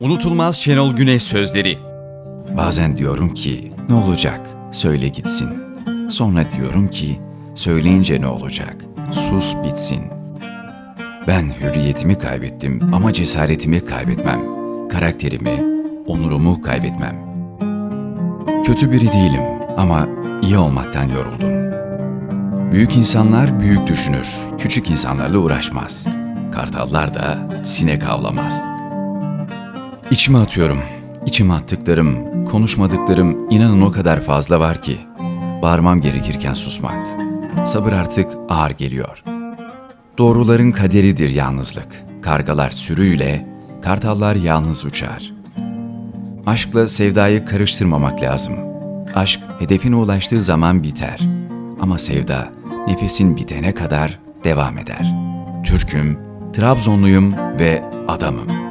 Unutulmaz Şenol Güneş sözleri. Bazen diyorum ki ne olacak? Söyle gitsin. Sonra diyorum ki söyleyince ne olacak? Sus bitsin. Ben hürriyetimi kaybettim ama cesaretimi kaybetmem. Karakterimi, onurumu kaybetmem. Kötü biri değilim ama iyi olmaktan yoruldum. Büyük insanlar büyük düşünür, küçük insanlarla uğraşmaz. Kartallar da sinek avlamaz. İçime atıyorum. İçime attıklarım, konuşmadıklarım inanın o kadar fazla var ki. Bağırmam gerekirken susmak. Sabır artık ağır geliyor. Doğruların kaderidir yalnızlık. Kargalar sürüyle, kartallar yalnız uçar. Aşkla sevdayı karıştırmamak lazım. Aşk hedefine ulaştığı zaman biter. Ama sevda nefesin bitene kadar devam eder. Türk'üm, Trabzonluyum ve adamım.